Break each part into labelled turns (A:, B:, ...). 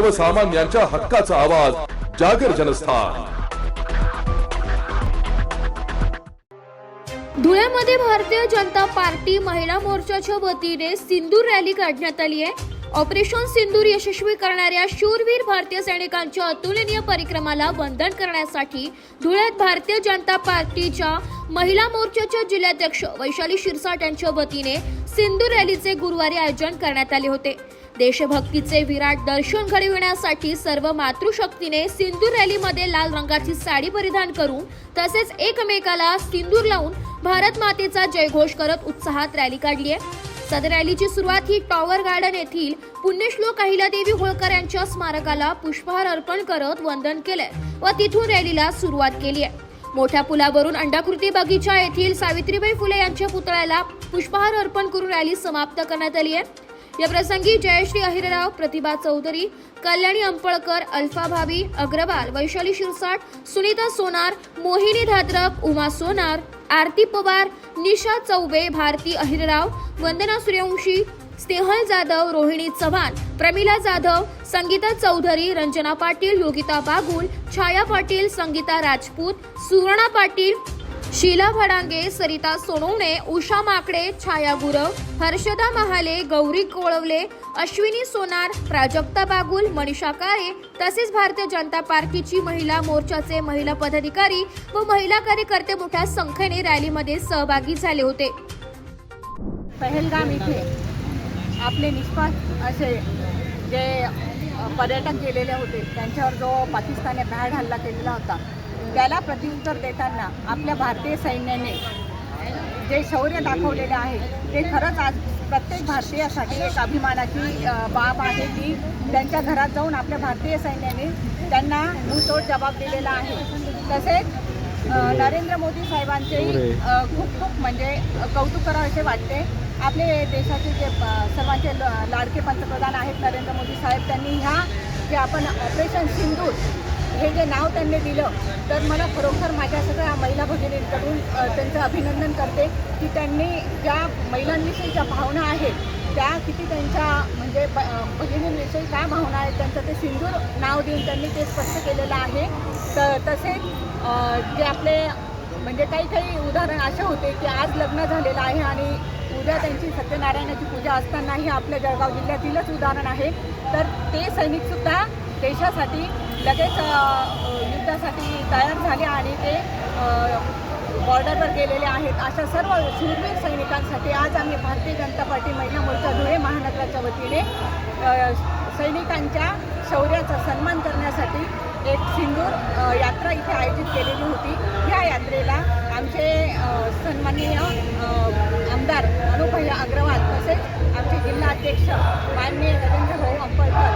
A: सर्वसामान्यांच्या हक्काचा आवाज जागर जनस्थान.
B: धुळ्यामध्ये भारतीय जनता पार्टी महिला मोर्चाच्या वतीने सिंदूर रॅली काढण्यात आली आहे. ऑपरेशन सिंदूर यशस्वी करणाऱ्या शूरवीर भारतीय सैनिकांच्या अतुलनीय परिक्रमाला वंदन करण्यासाठी धुळ्यात भारतीय जनता पार्टीच्या महिला मोर्चाच्या जिल्हाध्यक्ष वैशाली शिरसाट यांच्या वतीने सिंदूर रॅलीचे गुरुवारी आयोजन करण्यात आले होते. देशभक्तीचे विराट दर्शन घडविण्यासाठी सर्व मातृशक्तीने सिंदूर रॅलीमध्ये लाल रंगाची साडी परिधान करून तसेच एकमेकाला सिंदूर लावून भारत मातेचा जयघोष करत उत्साहात रॅली काढली आहे. सदर रॅलीची सुरुवात ही टॉवर गार्डन येथील पुण्यश्लोक अहिल्यादेवी होळकर यांच्या स्मारकाला पुष्पहार अर्पण करत वंदन केलंय व तिथून रॅलीला सुरुवात केली आहे. मोठ्या पुलावरून अंडाकृती बगीचा येथील सावित्रीबाई फुले यांच्या पुतळ्याला पुष्पहार अर्पण करून रॅली समाप्त करण्यात आली आहे. या प्रसंगी जयश्री अहिरराव प्रतिभा चौधरी कल्याणी अंपळकर अल्फा भाभी अग्रवाल वैशाली शिरसाट सुनीता सोनार मोहिनी धात्रक उमा सोनार आरती पवार निशा चौबे भारती अहिरराव वंदना सूर्यवंशी स्नेहल जाधव रोहिणी चव्हाण प्रमिला जाधव संगीता चौधरी रंजना पाटील योगिता बागुल छाया पाटील संगीता राजपूत सुवर्णा पाटील शीला भडांगे सरिता सोनवणे उषा माकडे छाया गुरव हर्षदा महाले गौरी कोळवले अश्विनी सोनार प्राजक्ता बागुल मनीषा काळे तसेच भारतीय जनता पार्टीची महिला मोर्चाचे महिला पदाधिकारी व महिला कार्यकर्ते मोठ्या संख्येने रॅलीमध्ये सहभागी झाले होते.
C: पहलगाम इथे आपले निष्पाप असे जे पर्यटक गेलेले होते त्यांच्यावर जो पाकिस्तानने बॅड हल्ला केलेला होता त्याला प्रत्युत्तर देताना आपल्या भारतीय सैन्याने जे शौर्य दाखवलेले आहे ते खरंच आज प्रत्येक भारतीयासाठी एक अभिमानाची बाब आहे की त्यांच्या घरात जाऊन आपल्या भारतीय सैन्याने त्यांना मुंहतोड जबाब दिलेला आहे. तसेच नरेंद्र मोदी साहेबांचेही खूप खूप म्हणजे कौतुक करावे असे वाटते. आपले देशाचे जे सर्वांचे लाडके पंतप्रधान आहेत नरेंद्र मोदी साहेब त्यांनी ह्या जे आपण ऑपरेशन सिंदूर हे जे नाव त्यांनी दिलं तर मला खरोखर माझ्या सगळ्या महिला भगिनींकडून त्यांचं अभिनंदन करते की त्यांनी ज्या महिलांविषयी ज्या भावना आहेत त्या किती त्यांच्या म्हणजे भगिनींविषयी काय भावना आहेत त्यांचं ते सिंदूर नाव देऊन त्यांनी ते स्पष्ट केलेलं आहे. तर तसेच जे आपले म्हणजे काही काही उदाहरण असे होते की आज लग्न झालेलं आहे आणि उद्या त्यांची सत्यनारायणाची पूजा असतानाही आपल्या जळगाव जिल्ह्यातीलच उदाहरण आहे. तर ते सैनिकसुद्धा देशासाठी लगेच युद्धासाठी तयार झाले आणि ते बॉर्डरवर गेलेले आहेत. अशा सर्व शूरवीर सैनिकांसाठी आज आम्ही भारतीय जनता पार्टी महिला मोर्चा धुळे महानगराच्या वतीने सैनिकांच्या शौर्याचा सन्मान करण्यासाठी एक सिंदूर यात्रा इथे आयोजित केलेली होती. ह्या यात्रेला आमचे सन्माननीय आमदार अनुभय अग्रवाल तसेच आमचे जिल्हा अध्यक्ष माननीय नरेंद्र भाऊ अंपळकर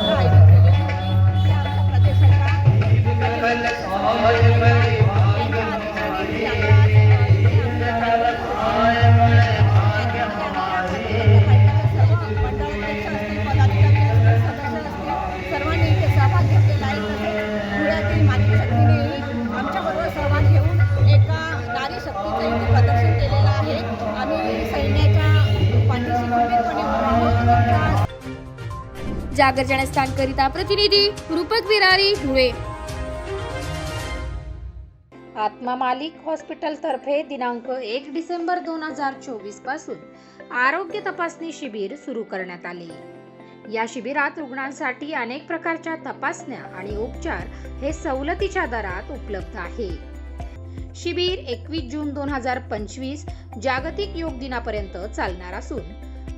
C: त्यांच्या सर्वांनी एका आहे सैन्याच्या
B: प्रतिनिधी रूपक विरारी धुळे.
D: आत्मा मालिक हॉस्पिटलतर्फे दिनांक एक डिसेंबर दोन हजार चोवीसपासून आरोग्य तपासणी शिबिर सुरू करण्यात आले. या शिबिरात रुग्णांसाठी अनेक प्रकारच्या तपासण्या आणि उपचार हे सवलतीच्या दरात उपलब्ध आहे. शिबिर एकवीस जून दोन हजार पंचवीस जागतिक योग दिनापर्यंत चालणार असून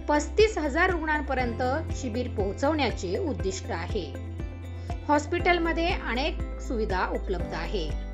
D: पस्तीस हजार रुग्णांपर्यंत शिबिर पोहोचवण्याचे उद्दिष्ट आहे. हॉस्पिटलमध्ये अनेक सुविधा उपलब्ध आहे.